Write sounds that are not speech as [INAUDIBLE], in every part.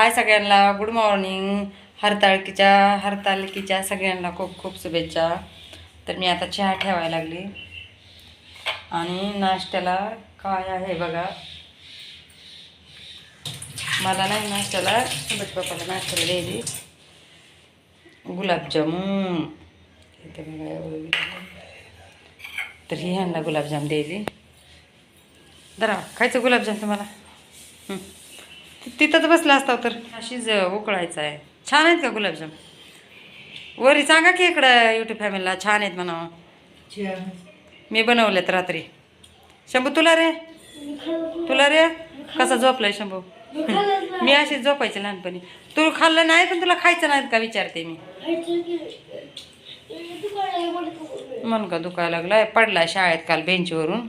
हाय सगळ्यांना good morning हरताळकीच्या हरतालिकीच्या सगळ्यांना खूप खूप शुभेच्छा. तर मी आता चहा ठेवायला लागली. आणि नाश्त्याला काय आहे बघा? मला नाही नाश्त्याला सुबत नाश्त्याला द्यायची. गुलाबजामून. इथे बघा एवढं तर ही ह्यांना गुलाबजाम द्यायची. जरा खायचं गुलाबजाम तुम्हाला? तिथंच बसला असता तर. अशीच उकळायचं आहे. छान आहेत का गुलाबजाम? वरी सांगा की इकडं युट्यूब फॅमिलीला छान आहेत म्हणा. मी बनवलेत रात्री. शंभू तुला रे? तुला रे? कसा झोपलाय शंभू? मी अशीच झोपायचे लहानपणी. तू खाल्लं नाही पण तुला खायचं नाहीत का विचारते मी? मन का दुखायला लागलाय? पडलाय शाळेत काल बेंचवरून.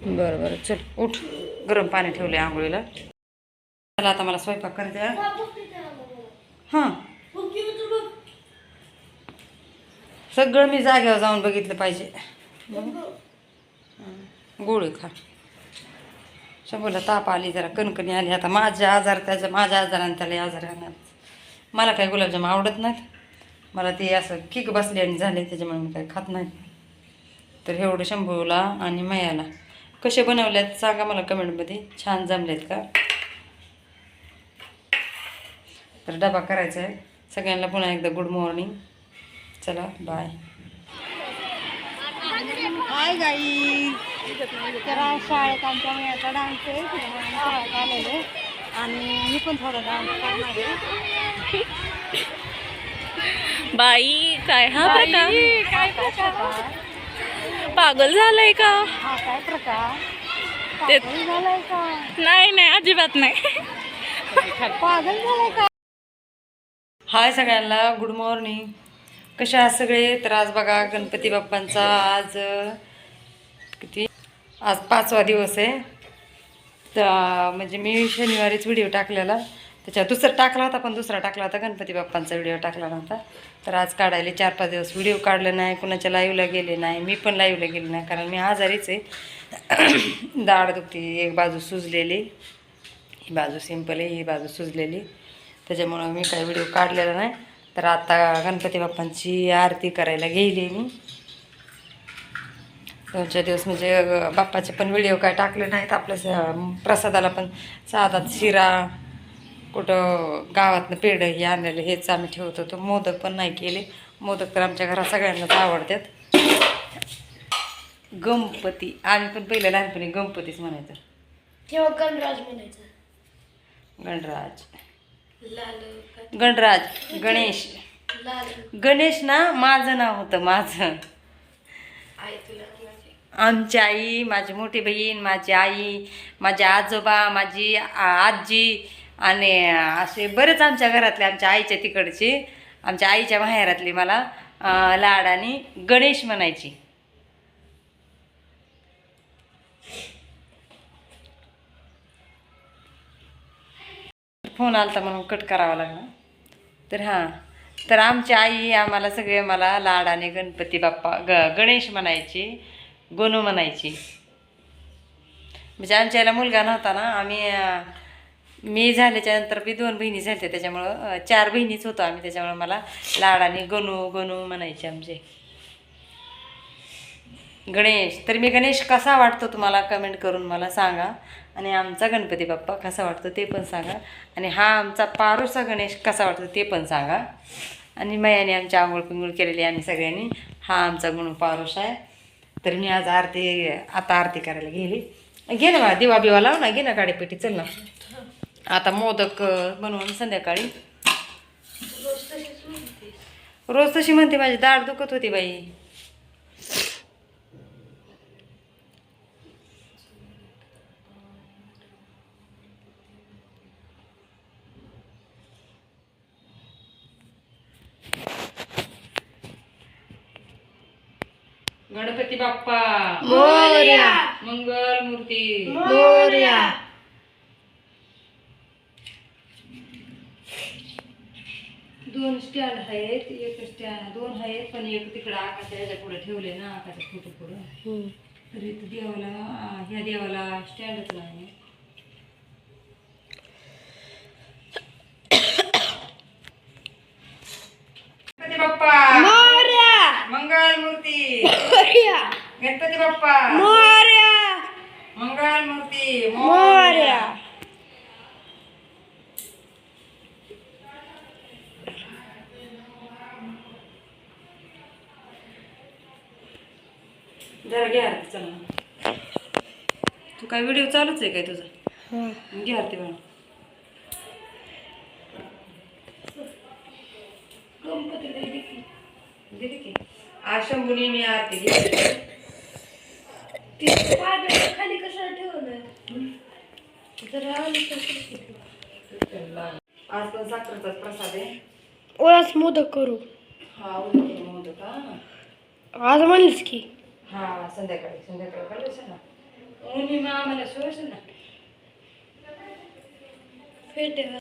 बरं बरं. चल उठ. गरम पाणी ठेवलं आहे आंघोळीला. चला आता मला स्वयंपाक करते हां. सगळं मी जागेवर जाऊन बघितलं पाहिजे. गोळी खा. शंभरला ताप आली जरा कणकणी आली. आता माझ्या आजार त्याच्या माझ्या आजाराने त्याला आजार आणणार मला काही गुलाबजाम आवडत नाहीत. मला ते असं किक बसले आणि झाले त्याच्यामुळे मी काही खात नाही. तर एवढं शंभूला आणि मयाला. कसे बनवलेत सांगा मला कमेंटमध्ये. छान जमलेत का? तर डबा करायचा आहे. सगळ्यांना पुन्हा एकदा गुड मॉर्निंग चला बाय हाय गाई. तर शाळेत आमच्या मुलाचा डान्स आहे. आलेले आणि मी पण थोडा डान्स करणार आहे. बाई काय हा काय पागल झालाय का? हा काय प्रकार ते- पागल झालाय का? नाही नाही अजिबात नाही. पागल झालाय का? हाय सगळ्यांना गुड मॉर्निंग कशा आहात सगळे? तर आज बघा गणपती बाप्पांचा आज किती? आज पाचवा दिवस आहे. तर म्हणजे मी शनिवारीच व्हिडिओ टाकलेला. त्याच्यावर दुसरा टाकला होता पण दुसरा टाकला होता. गणपती बाप्पांचा व्हिडिओ टाकला नव्हता. तर आज काढायला चार पाच दिवस व्हिडिओ काढले नाही कुणाच्या लाईव्हला गेले नाही मी पण लाईव्हला गेले नाही कारण मी आजारीच आहे. [COUGHS] दाढ दुखती एक बाजू सुजलेली ही बाजू सिंपल आहे ही बाजू सुजलेली. त्याच्यामुळं मी काही व्हिडिओ काढलेला नाही. तर आता गणपती बाप्पांची आरती करायला गेली मी. दोन चार दिवस म्हणजे बाप्पाचे पण व्हिडिओ काय टाकले नाहीत आपल्या प्रसादाला पण साधा शिरा कुठं गावातनं पेढं हे आणलेलं हेच आम्ही ठेवत होतो. मोदक पण नाही केले. मोदक तर आमच्या घरात सगळ्यांनाच आवडतात. गणपती. आम्ही पण पहिलं लहानपणी गणपतीच म्हणायचं. तेव्हा गणराज म्हणायचं. गणराज. लाल गणराज. गणेश. गणेश. ना माझं नाव होतं माझं. आमची आई माझी मोठी बहीण माझी आई माझे आजोबा माझी आजी आणि असे बरेच आमच्या घरातले आमच्या आईच्या तिकडची आमच्या आईच्या माहेरातली मला लाड आणि गणेश म्हणायची. फोन आलता म्हणून कट करावा लागला. तर हां तर आमची आई आम्हाला सगळे मला लाड आणि गणपती बाप्पा ग गणेश म्हणायची गोनू म्हणायची. म्हणजे आमच्या याला मुलगा नव्हता ना आम्ही मी झाल्याच्यानंतर बी दोन बहिणी झाल्या त्याच्यामुळं चार बहिणीच होतो आम्ही त्याच्यामुळं मला लाडाने गणू गणू म्हणायचे आमचे. गणेश तर मी गणेश कसा वाटतो तुम्हाला? कमेंट करून मला सांगा. आणि आमचा गणपती बाप्पा कसा वाटतो ते पण सांगा. आणि हा आमचा पारूचा गणेश कसा वाटतो ते पण सांगा. आणि मयाने आमची आंघोळ पिंगोळ केलेली आम्ही सगळ्यांनी. हा आमचा गुण पारोसा आहे. तर मी आज आरती आता आरती करायला गेली. घे ना दिवा बिवा लाव ना घे ना गाडीपेटी चल ना. आता मोदक बनवून संध्याकाळी. रोज तशी म्हणते माझी दाढ दुखत होती बाई. गणपती बाप्पा. मोरया. मंगल मूर्ती मोरया. दोन स्टँड आहेत एक स्टँड दोन आहेत पण एक तिकडं आकाशा याच्यापुढे ठेवले ना आकाशा फोटो पुढं. तर देवाला ह्या देवाला स्टँडच नाही बाप्पा! मंगल मूर्ती गणपती बाप्पा! मंगल मूर्ती मोर्या! जरा घे आरती चला तू काय व्हिडिओ चालूच आहे काय तुझा? घे आरती बाळा. आज शंभूने मी आरती घेतली खाली कशाला ठेवलं आज पण साखरेचाच प्रसाद आहे. ओळस मोदक करू. हा मोदक हा. आज म्हणलीस की. हां संध्याकाळी संध्याकाळी. कळलं असेल ना मुली मामाला आम्हाला असेल ना. फेटे.